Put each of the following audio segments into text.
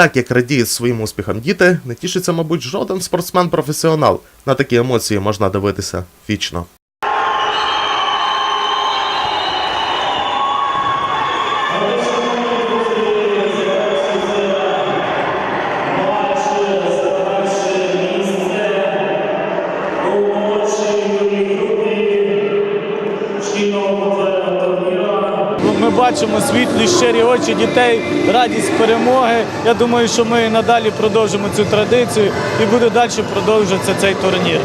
Так як радіють своїм успіхам діти, не тішиться, мабуть, жоден спортсмен-професіонал. На такі емоції можна дивитися вічно. Бачимо світлі щирі очі дітей, радість перемоги. Я думаю, що ми надалі продовжимо цю традицію і буде далі продовжуватися цей турнір.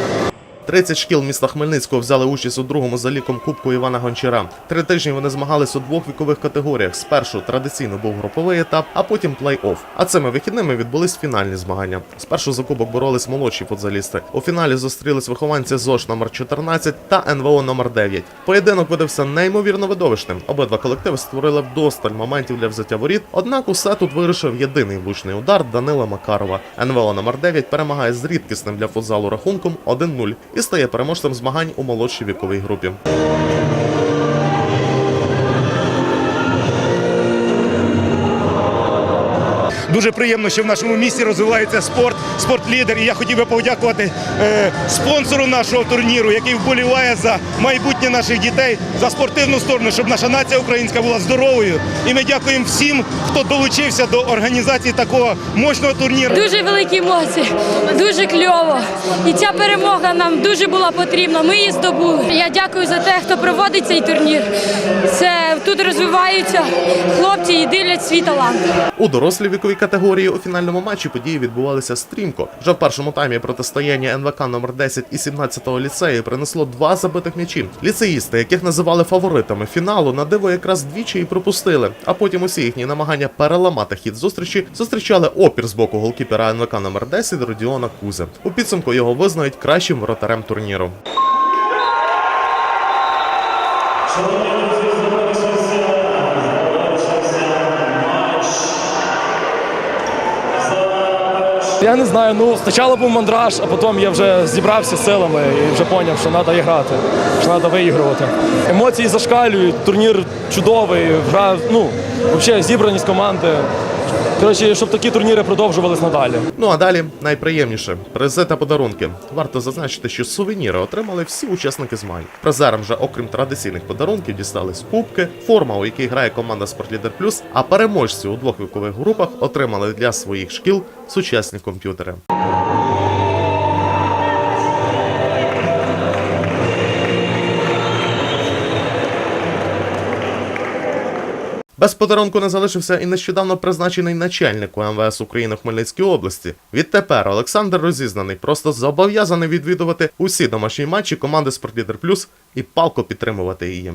30 шкіл міста Хмельницького взяли участь у другому за ліком Кубку Івана Гончара. Три тижні вони змагались у двох вікових категоріях. Спершу традиційно був груповий етап, а потім плей-офф. А цими вихідними відбулись фінальні змагання. Спершу за кубок боролись молодші футзалісти. У фіналі зустрілись вихованці ЗОЖ номер 14 та НВО номер 9. Поєдинок видався неймовірно видовищним. Обидва колективи створили вдосталь моментів для взяття воріт. Однак усе тут вирішив єдиний влучний удар Данила Макарова. НВО номер 9 перемагає з рідкісним для футзалу рахунком 1-0 і стає переможцем змагань у молодшій віковій групі. Дуже приємно, що в нашому місті розвивається спорт, спортлідер. І я хотів би подякувати е, спонсору нашого турніру, який вболіває за майбутнє наших дітей, за спортивну сторону, щоб наша нація українська була здоровою. І ми дякуємо всім, хто долучився до організації такого мощного турніру. Дуже великі емоції, дуже кльово. І ця перемога нам дуже була потрібна. Ми її здобули. Я дякую за те, хто проводить цей турнір. Це тут розвиваються хлопці і дивлять свій талант. У дорослій віковій категорії у фінальному матчі події відбувалися стрімко. Вже в першому таймі протистояння НВК номер 10 і 17-го ліцею принесло два забитих м'ячі. Ліцеїсти, яких називали фаворитами фіналу, на диво якраз двічі і пропустили. А потім усі їхні намагання переламати хід зустрічі зустрічали опір з боку голкіпера НВК номер 10 Родіона Кузе. У підсумку його визнають кращим воротарем турніру. Я не знаю, ну спочатку був мандраж, а потім я вже зібрався силами і вже зрозумів, що треба грати, що треба виігрувати. Емоції зашкалюють, турнір чудовий, гра, ну, взагалі зібраність команди. Коротше, щоб такі турніри продовжувались надалі. Ну а далі найприємніше призи та подарунки. Варто зазначити, що сувеніри отримали всі учасники змагань. Призерам же, окрім традиційних подарунків, дістались кубки, форма, у якій грає команда Спортлідер Плюс. А переможці у двох вікових групах отримали для своїх шкіл сучасні комп'ютери. Без подарунку не залишився і нещодавно призначений начальник МВС України Хмельницькій області. Відтепер Олександр Розізнаний просто зобов'язаний відвідувати усі домашні матчі команди Спортлідер Плюс і палко підтримувати її.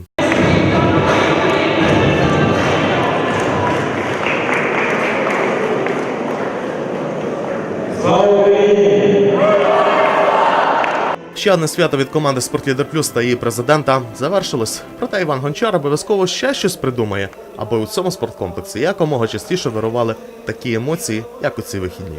Ще одне свято від команди Спортлідер Плюс та її президента завершилось. Проте Іван Гончар обов'язково ще щось придумає, аби у цьому спорткомплексі якомога частіше вирували такі емоції, як у ці вихідні.